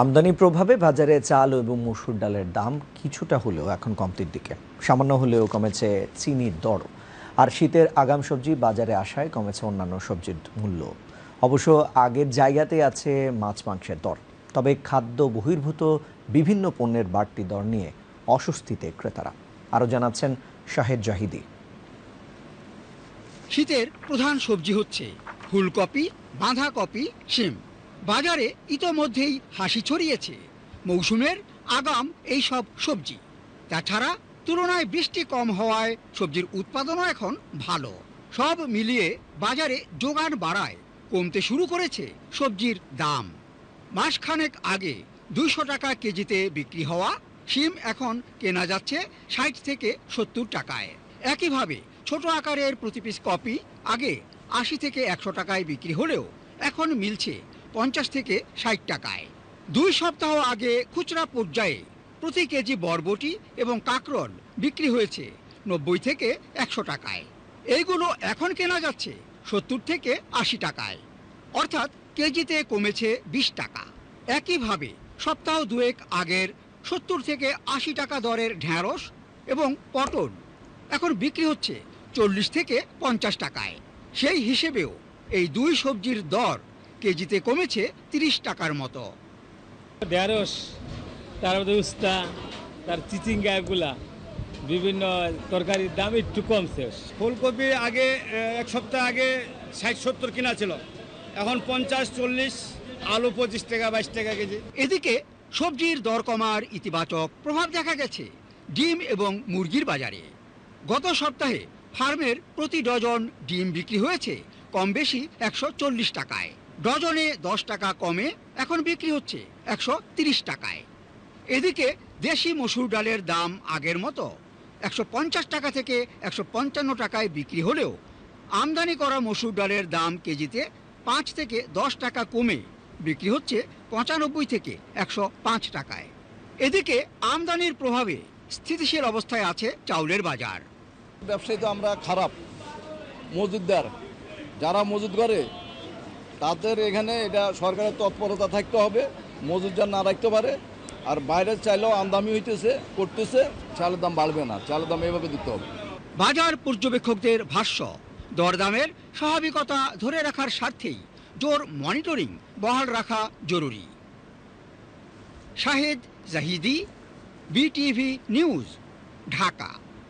আমদানি প্রভাবে বাজারে চাল এবং মসুর ডালের দাম কিছুটা হলেও এখন কমতির দিকে। সামান্য হলেও কমেছে চিনির দর আর শীতের আগাম সবজি বাজারে আসায় কমেছে অন্যান্য সবজির মূল্য। অবশ্য আগের জায়গাতে আছে মাছ মাংসের দর। তবে খাদ্য বহির্ভূত বিভিন্ন পণ্যের বাড়তি দর নিয়ে অস্বস্তিতে ক্রেতারা। আরও জানাচ্ছেন শাহেদ জাহিদি। শীতের প্রধান সবজি হচ্ছে ফুলকপি, বাঁধাকপি, শিম। বাজারে ইতোমধ্যেই হাসি ছড়িয়েছে। মৌসুমের আগাম এই সব সবজি। তাছাড়া তুলনায় বৃষ্টি কম হওয়ায় সবজির উৎপাদনও এখন ভালো। সব মিলিয়ে বাজারে যোগান বাড়ায়, কমতে শুরু করেছে সবজির দাম। মাসখানেক আগে দুইশো টাকা কেজিতে বিক্রি হওয়া শিম এখন কেনা যাচ্ছে ষাট থেকে সত্তর টাকায়। একইভাবে ছোট আকারের প্রতি পিস কপি আগে আশি থেকে একশো টাকায় বিক্রি হলেও এখন মিলছে পঞ্চাশ থেকে ষাট টাকায়। দুই সপ্তাহ আগে খুচরা পর্যায়ে প্রতি কেজি বরবটি এবং কাকরল বিক্রি হয়েছে নব্বই থেকে একশো টাকায়। এইগুলো এখন কেনা যাচ্ছে সত্তর থেকে আশি টাকায়। অর্থাৎ কেজিতে কমেছে বিশ টাকা। একইভাবে সপ্তাহ দুয়েক আগের সত্তর থেকে আশি টাকা দরের ঢ্যাঁড়স এবং পটল এখন বিক্রি হচ্ছে চল্লিশ থেকে পঞ্চাশ টাকায়। সেই হিসেবেও এই দুই সবজির দর কেজিতে কমেছে তিরিশ টাকার মতো। ঢেঁড়স তারপরে উস্তা তার চিচিঙ্গা এগুলা বিভিন্ন তরকারির দাম একটু কমছে। ফুলকপি আগে এক সপ্তাহ আগে ষাট সত্তর কিনা ছিল। এখন পঞ্চাশ চল্লিশ আলু পঁচিশ টাকা বাইশ টাকা কেজি। এদিকে সবজির দর কমার ইতিবাচক প্রভাব দেখা গেছে ডিম এবং মুরগির বাজারে। গত সপ্তাহে ফার্মের প্রতি ডজন ডিম বিক্রি হয়েছে কম বেশি একশো চল্লিশ টাকায়। ডজনে দশ টাকা কমে এখন বিক্রি হচ্ছে একশো টাকায়। এদিকে দেশি মসুর ডালের দাম আগের মতো একশো পঞ্চাশ টাকা থেকে একশো পঞ্চান্ন টাকায় বিক্রি হলেও আমদানি করা মসুর ডালের দাম কেজিতে পাঁচ থেকে দশ টাকা কমে বিক্রি হচ্ছে পঁচানব্বই থেকে একশো পাঁচ টাকায়। এদিকে আমদানির প্রভাবে স্থিতিশীল অবস্থায় আছে চাউলের বাজার। ব্যবসায়ী তো আমরা খারাপ। মজুদদার যারা মজুদ করে তাদের এখানে এটা সরকারের তৎপরতা থাকতে হবে যেন না রাখতে পারে, আর বাইরের চাইলেও আমদামি হইতেছে, করতেছে, চালের দাম বাড়বে না, চালের দাম এভাবে দিতে হবে। বাজার পর্যবেক্ষকদের ভাষ্য, দরদামের স্বাভাবিকতা ধরে রাখার স্বার্থেই জোর মনিটরিং বহাল রাখা জরুরি। Shahed Zahidi, BTV news, Dhaka.